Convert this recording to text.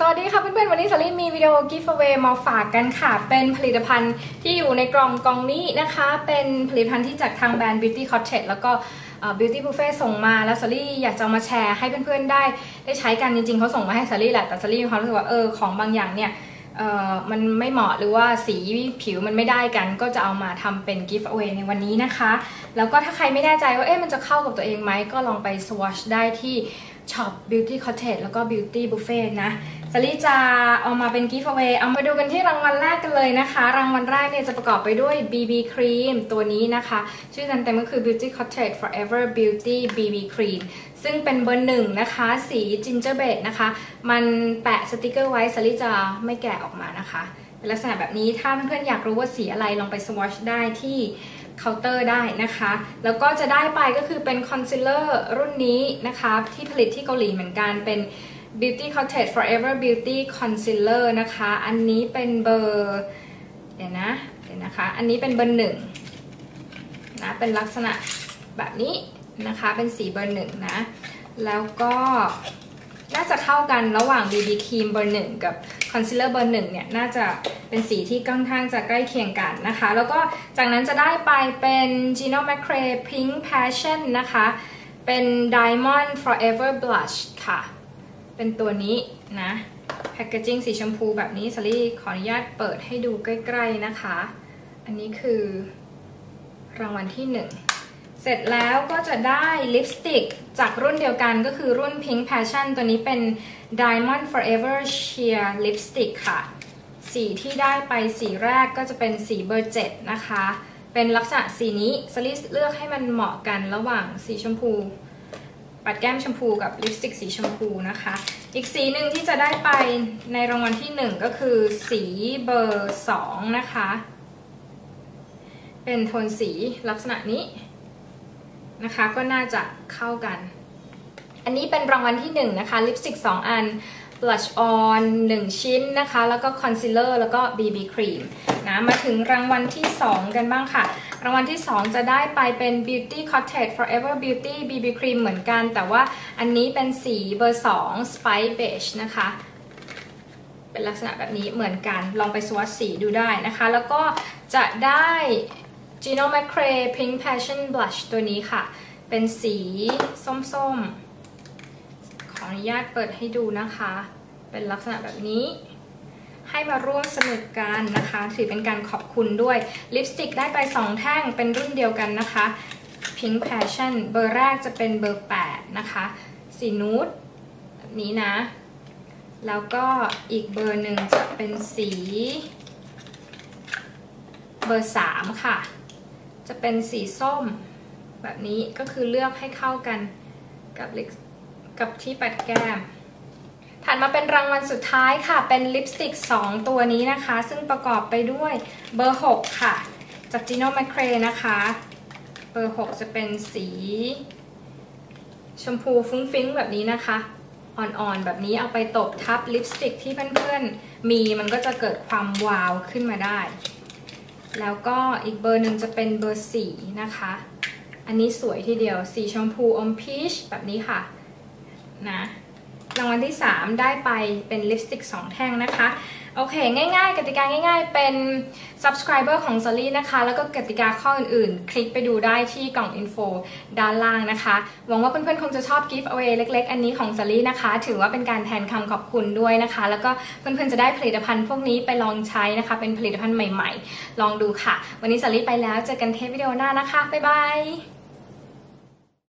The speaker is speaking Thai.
สวัสดีค่ะเพื่อนๆ วันนี้สลิมมีวิดีโอ giveaway มาฝากกันค่ะ เป็นผลิตภัณฑ์ที่อยู่ในกล่องกล่องนี้นะคะ เป็นผลิตภัณฑ์ที่จากทางแบรนด์ Beauty Cottage แล้วก็ Beauty Buffet ส่งมาแล้วสลี่อยากจะมาแชร์ให้เพื่อนๆ ได้ได้ใช้กันจริงๆเขาส่งมาให้สลี่แหละแต่สลี่มีความรู้สึกว่าเออของบางอย่างเนี่ยมันไม่เหมาะหรือว่าสีผิวมันไม่ได้กัน ก็จะเอามาทำเป็น giveaway ในวันนี้นะคะ แล้วก็ถ้าใครไม่แน่ใจว่าเอ๊ะมันจะเข้ากับตัวเองไหมก็ลองไป swatch ได้ที่ช็อป Beauty Cottage แล้วก็ Beauty Buffet นะ สลิจะเอามาเป็น giveaway เอามาดูกันที่รางวัลแรกกันเลยนะคะ รางวัลแรกเนี่ยจะประกอบไปด้วย BB Cream ตัวนี้นะคะ ชื่อเต็มๆก็คือ Beauty Cottage Forever Beauty BB Cream ซึ่งเป็นเบอร์หนึ่งนะคะ สี Ginger Beige นะคะ มันแปะสติกเกอร์ไว้สลิจะไม่แกะออกมานะคะเป็นลักษณะแบบนี้ถ้าเพื่อนๆอยากรู้ว่าสีอะไรลองไป swatch ได้ที่เคาน์เตอร์ได้นะคะ แล้วก็จะได้ไปก็คือเป็นคอนซีลเลอร์รุ่นนี้นะคะ ที่ผลิตที่เกาหลีเหมือนกันเป็น Beauty Cottage Forever Beauty Concealer นะคะ อันนี้เป็นเบอร์ เดี๋ยวนะเดี๋ยวนะคะ อันนี้เป็นเบอร์หนึ่งนะ เป็นลักษณะแบบนี้นะคะ เป็นสีเบอร์หนึ่งนะ แล้วก็น่าจะเข้ากันระหว่าง BB Cream เบอร์หนึ่งกับคอนซีลเลอร์เบอร์หนึ่งเนี่ย น่าจะเป็นสีที่ค่อนข้างจะใกล้เคียงกันนะคะ แล้วก็จากนั้นจะได้ไปเป็น Gino Macrae Pink Passion นะคะ เป็น Diamond Forever Blush ค่ะ เป็นตัวนี้นะแพคเกจิ้งสีชมพูแบบนี้สลี่ขออนุญาตเปิดให้ดูใกล้ๆนะคะ อันนี้คือรางวัลที่ 1 เสร็จแล้วก็จะได้ลิปสติกจากรุ่นเดียวกันก็คือรุ่น Pink Passion ตัวนี้เป็น Diamond Forever Sheer Lipstick ค่ะ สีที่ได้ไปสีแรกก็จะเป็นสีเบอร์ 7 นะคะ เป็นลักษณะสีนี้สลิเลือกให้มันเหมาะกันระหว่างสีชมพู ปัดแก้มชมพูกับลิปสติกสีชมพูนะคะ อีกสีหนึ่งที่จะได้ไปในรางวัลที่ 1 ก็คือสีเบอร์ 2 นะคะ เป็นโทนสีลักษณะนี้นะคะก็น่าจะเข้ากัน อันนี้เป็นรางวัลที่ 1 นะคะ ลิปสติก 2 อัน blush on 1 ชิ้นนะคะ แล้วก็คอนซีลเลอร์แล้วก็ BB cream นะ มาถึงรางวัลที่ 2 กันบ้างค่ะ รางวัลที่ 2 จะได้ไปเป็น Beauty Cottage Forever Beauty BB Cream เหมือนกัน แต่ว่าอันนี้เป็นสีเบอร์ 2 Spice Beige นะคะ เป็นลักษณะแบบนี้เหมือนกัน ลองไปสวอตสีดูได้นะคะ แล้วก็จะได้ Gino Macrae Pink Passion Blush ตัวนี้ค่ะ เป็นสีส้มๆ ขออนุญาตเปิดให้ดูนะคะ เป็นลักษณะแบบนี้ ให้มาร่วมสนุกกันนะคะ ถือเป็นการขอบคุณด้วยลิปสติกได้ไป 2 แท่งเป็นรุ่นเดียวกันนะคะ Pink Passion เบอร์แรกจะเป็นเบอร์ 8 นะคะ สีนูดนี้นะ แล้วก็อีกเบอร์หนึ่งจะเป็นสี เบอร์ 3 ค่ะ จะเป็นสีส้ม แบบนี้ก็คือเลือกให้เข้ากันกับลิปกับที่ปัดแก้ม ถัดมาเป็นรางวัลสุดท้ายค่ะ เป็นลิปสติก 2 ตัวนี้นะคะ ซึ่งประกอบไปด้วยเบอร์ 6 ค่ะ จาก Gino Macrae นะคะ เบอร์ 6 จะเป็นสี ชมพูฟุ้งฟิ้งแบบนี้นะคะ อ่อนๆ แบบนี้เอาไปตบทับลิปสติกที่เพื่อนๆ มีมันก็จะเกิดความวาวขึ้นมาได้ แล้วก็อีกเบอร์หนึ่งจะเป็นเบอร์4นะคะ อันนี้สวยทีเดียว สีชมพูอมพีชแบบนี้ค่ะ นะ รางวัลที่ 3 ได้ไปเป็นลิปสติก 2 แท่งนะคะ โอเค ง่ายๆ กติกาง่าย ๆ เป็น subscriber ของ s ลี่นะคะ แล้วก็กติกาข้ออื่นๆ คลิกไปดูได้ที่กล่อง info ด้านล่างนะคะ หวังว่าเพื่อนๆ คงจะชอบ gift away เล็ก ๆ อันนี้ของ s ลี่นะคะ ถือว่าเป็นการแทนคำขอบคุณด้วยนะคะ แล้วก็เพื่อนๆ จะได้ผลิตภัณฑ์พวกนี้ไปลองใช้นะคะ เป็นผลิตภัณฑ์ใหม่ ๆ ลองดูค่ะ วันนี้ s ลี่ไปแล้ว เจอกันเทปวิดีโอหน้านะคะ บ๊ายบาย